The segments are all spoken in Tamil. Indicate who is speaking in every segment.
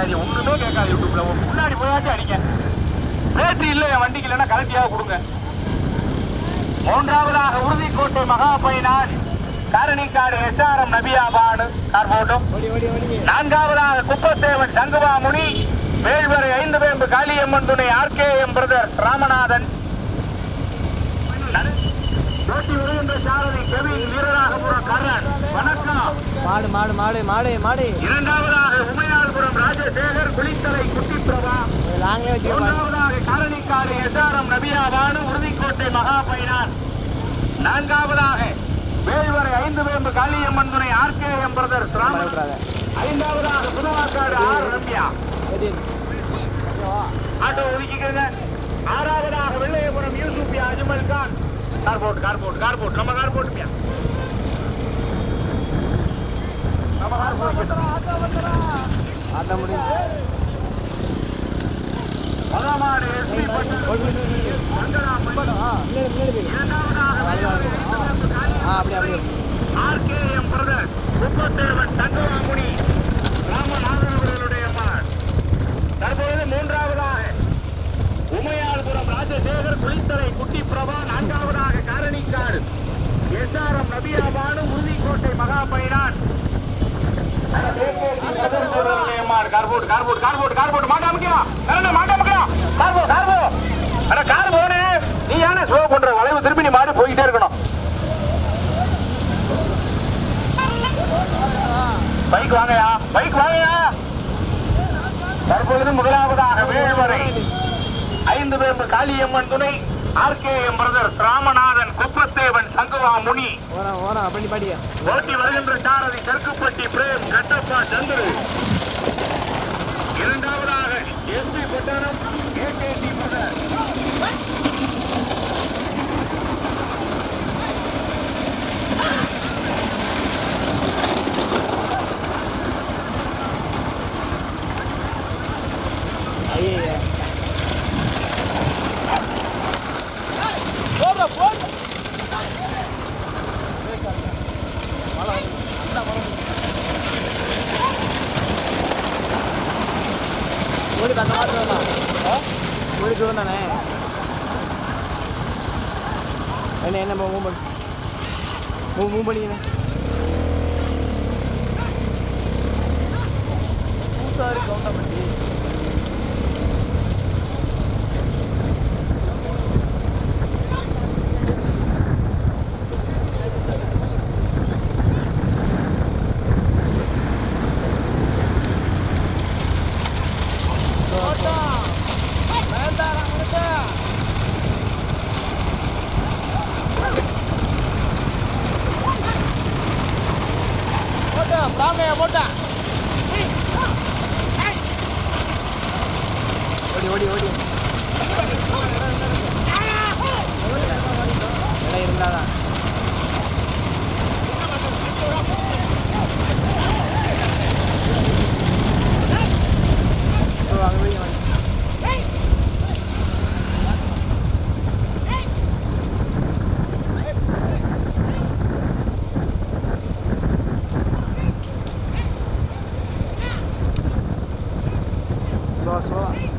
Speaker 1: அடிக்காது ஒண்ணுமே கேட்காது யூடியூப்ல முன்னாடி போயாச்சும் அடிக்க பேட்டரி இல்லை என் வண்டிக்கு இல்லைன்னா கரண்டியாக கொடுங்க. மூன்றாவதாக உறுதிக்கோட்டை மகா பைனான் காரணிக்காடு எஸ்ஆர்எம் நபியாபாடு கார் போட்டும் நான்காவதாக குப்பத்தேவன் சங்குவா முனி வேள்வரை ஐந்து வேம்பு காளியம்மன் துணை ஆர்கே எம் பிரதர் ராமநாதன்
Speaker 2: மாடு மாடு மாடு மாடு மாடு.
Speaker 1: இரண்டாவதாக காஞ்சிபுரம் ராஜசேகர் குளித்தலை குட்டிப்பிரபா. மூன்றாவதாக காரணிக்காடு எஸ்ஆர்எம் நபியாபானு உறுதிக்கோட்டை மகா பைனான் நான்காவதாக வேல்வரை ஐந்து வேம்பு காளியம்மன் துணை ஆர்கே எம் பிரதர் ஐந்தாவதாக புதுவாக்காடு ஆர் ரம்யா. ஆட்டோ ஒதுக்கிக்கிறங்க ஆறாவதாக வெள்ளையபுரம் யூசுப் அஜ்மல் கான். கார் போட்டு கார் போட்டு கார் போட்டு நம்ம கார் போட்டுப்பியா. நம்ம கார் போட்டு.
Speaker 2: ஆட்ட முடியும் ஆ அப்படியே
Speaker 1: ஆர்கேஎம் பிரதர் முப்பத்தேவன் தங்கவாமுனி ராமநாதன் அவர்களுடைய மகன் தற்போது மூன்றாவதாக உமையாள்புரம் ராஜசேகர் குளித்தலை குட்டி பிரபா நான்காவதாக காரணிக்காடு எஸ்ஆர்எம் நபியாபானு உறுதிக்கோட்டை மகா மாட்டா மாட்டா முக்கியம் கார்போ கார்போ அட கார் போனே நீ ஸ்லோ பண்ற வளைவு திருப்பி நீ போயிட்டே இருக்கணும் பைக் வாங்கயா பைக் வாங்கயா தற்பொழுது முதலாவதாக வேள்வரை ஐந்து பேர் காளியம்மன் துணை RK M brother Ramanathan Kuppathevan சங்குவா முனி ஓட்டி வருகின்ற சாரதி தெற்குப்பட்டி பிரேம் சந்திரு இரண்டாவதாக எஸ்பி பட்டணம்.
Speaker 2: Vamos, vamos ali, né? Puta, olha o tamanho dele. போட்டா பிராமையா போட்டா ஓடி ஓடி ஓடி இடம் இருந்தாதான் ஓ, அங்க போய் வாங்க. ஸ்லோ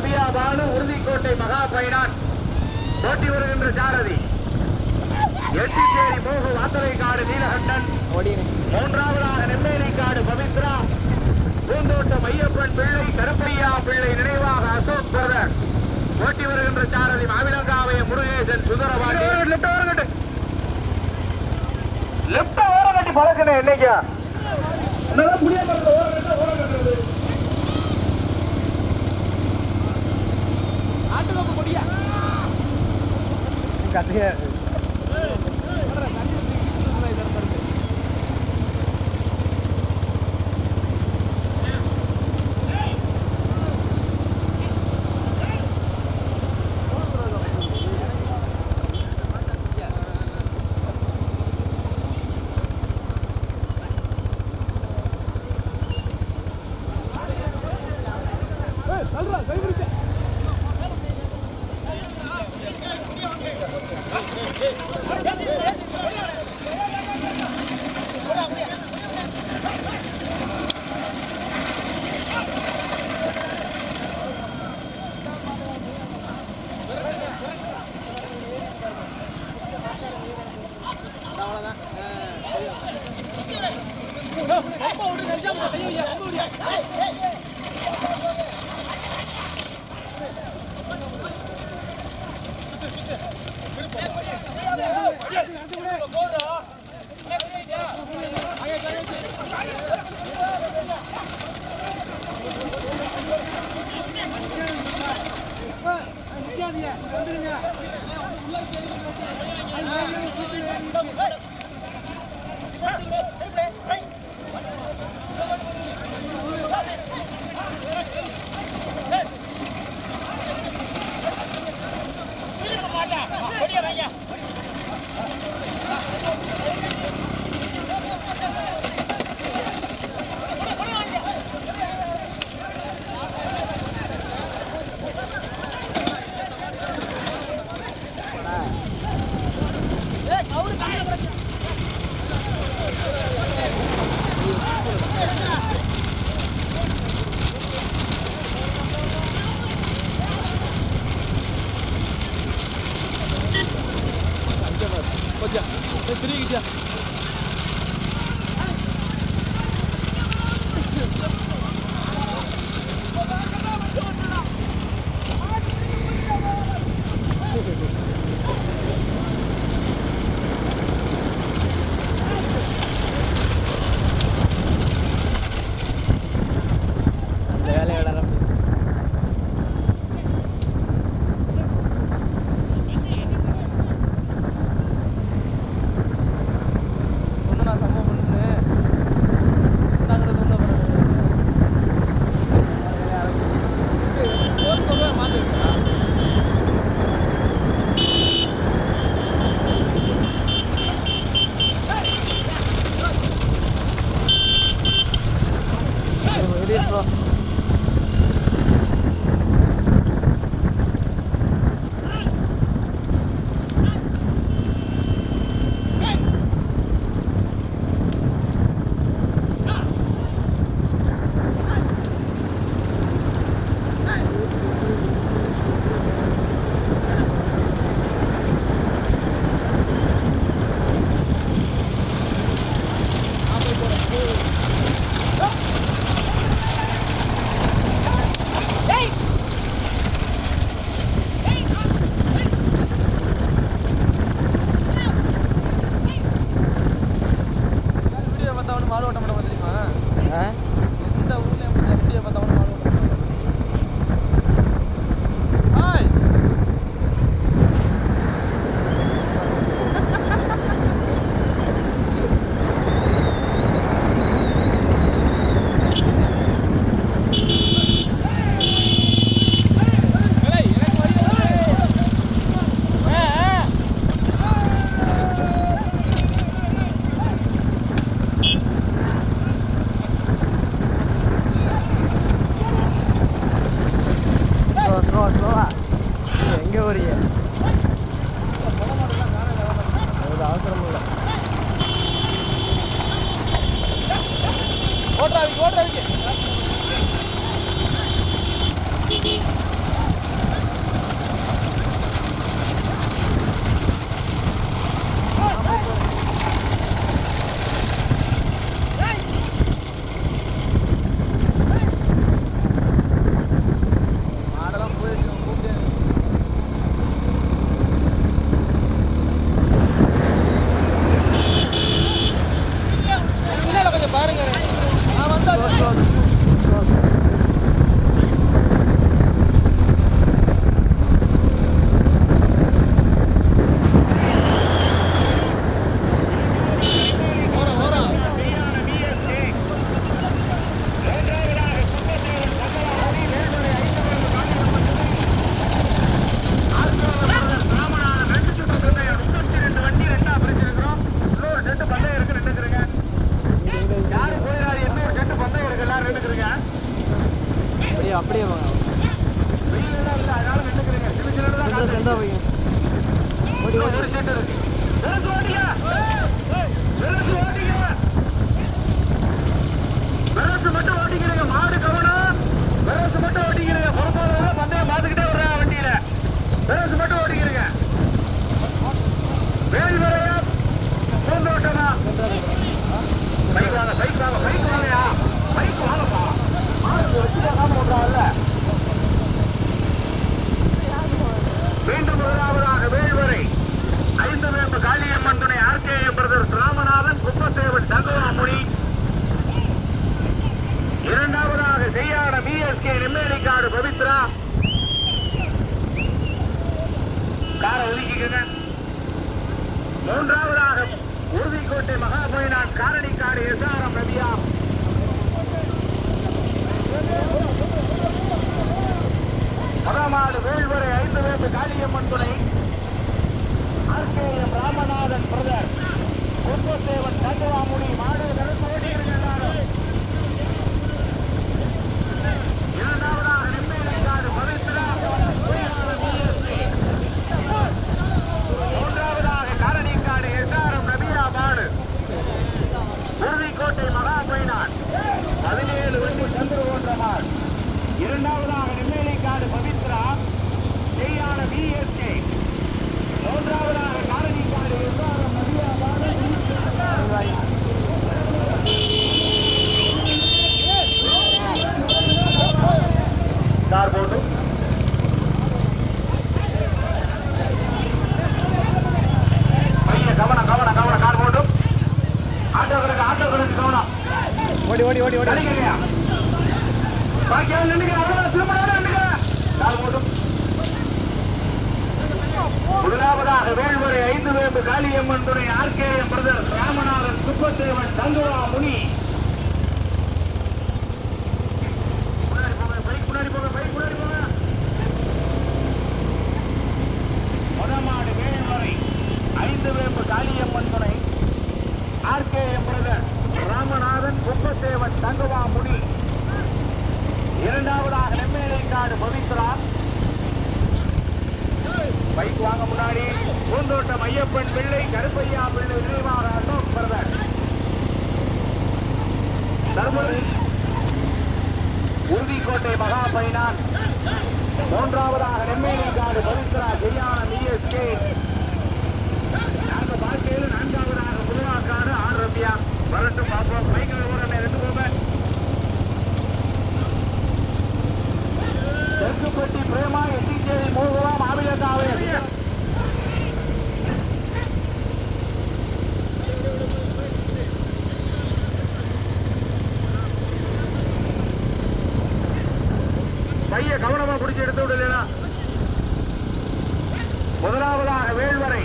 Speaker 1: நபியா பானு உறுதிக்கோட்டை மகா பைனான் போட்டி வருகின்ற சாரதி. எட்டிச்சேரி மோகு வாத்தலைக்காடு நீலகண்டன்.
Speaker 2: ஓடினு
Speaker 1: மூன்றாவதாக நெம்மேலிக்காடு பவித்ரா. பூந்தோட்டம் ஐயப்பன் பிள்ளை கருப்பையா பிள்ளை நினைவாக அசோக் பிரதர் போட்டி வருகின்ற சாரதி மாவிலங்காவைய முருகேசன் சுந்தரபாண்டி. லெப்ட் ஓரங்கட்டு லெப்ட் ஓரங்கட்டி. பழக்கணும் என்னைக்கா முடியாம இருக்க ஓரங்கட்டு ஓரங்கட்டு
Speaker 3: Hey, hey, hey. ஓடுறதுக்கு செந்தா பையன் மட்டும்
Speaker 1: ஓட்டிக்கிறீங்க மாடு கவனம் விரசு மட்டும் ஓட்டிக்கிறீங்க புறப்பாடு பந்தயம் பார்த்துக்கிட்டே வர்றேன் வண்டியில விரசு மட்டும் ஓட்டிக்கிறீங்க வேல் வரையா பூந்தோட்டமா கை எஸ்கே நிம்மேலிக்காடு பவித்ரா. காரை ஒதுக்கிக்கங்க. மூன்றாவதாக உறுதிக்கோட்டை மகாபொயினான் காரணிக்காடு எஸ்ஆர்எம் ரவியா. முதமாடு வேல்வரை ஐந்து வயது காளியம்மன் துணை. RKM Ramanathan brother. குடும்பத்தேவன் தங்கவாமுடி மாடு தடுப்போடி கோட்டை மகா பைனான் மூன்றாவதாக நெம்மேலிக்காடு பவித்ரா ஜெயான மிஎஸ்கே நாங்கள் வாழ்க்கையில் நான்காவதாக புதுவாக்காடு ஆறு ரூபியா வரட்டும் பார்ப்போம். பைக்கில் ஊரமே ரெண்டு போவேன் தெற்குப்பட்டி பிரேமா எட்டிச்சேரி மூகுளம் ஆவிலக்காவே கொஞ்சம் கவனமா பிடிச்சி எடுத்து விடலாம் முதலாவதாக வேள்வரை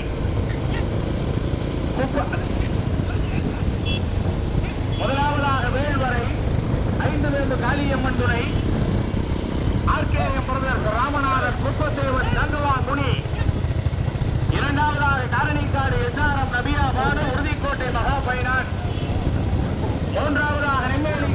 Speaker 1: முதலாவதாக வேள்வரை ஐந்து வேண்டு காளியம்மன் துணை ஆர்கேஎம் பிரதர் ராமநாதன் குப்பத்தேவன் சந்துவா முனி இரண்டாவதாக காரணிக்காடு எஸ்ஆர்எம் நபியா பானு உறுதிக்கோட்டை மகா பைனான் மூன்றாவதாக நெம்மேலி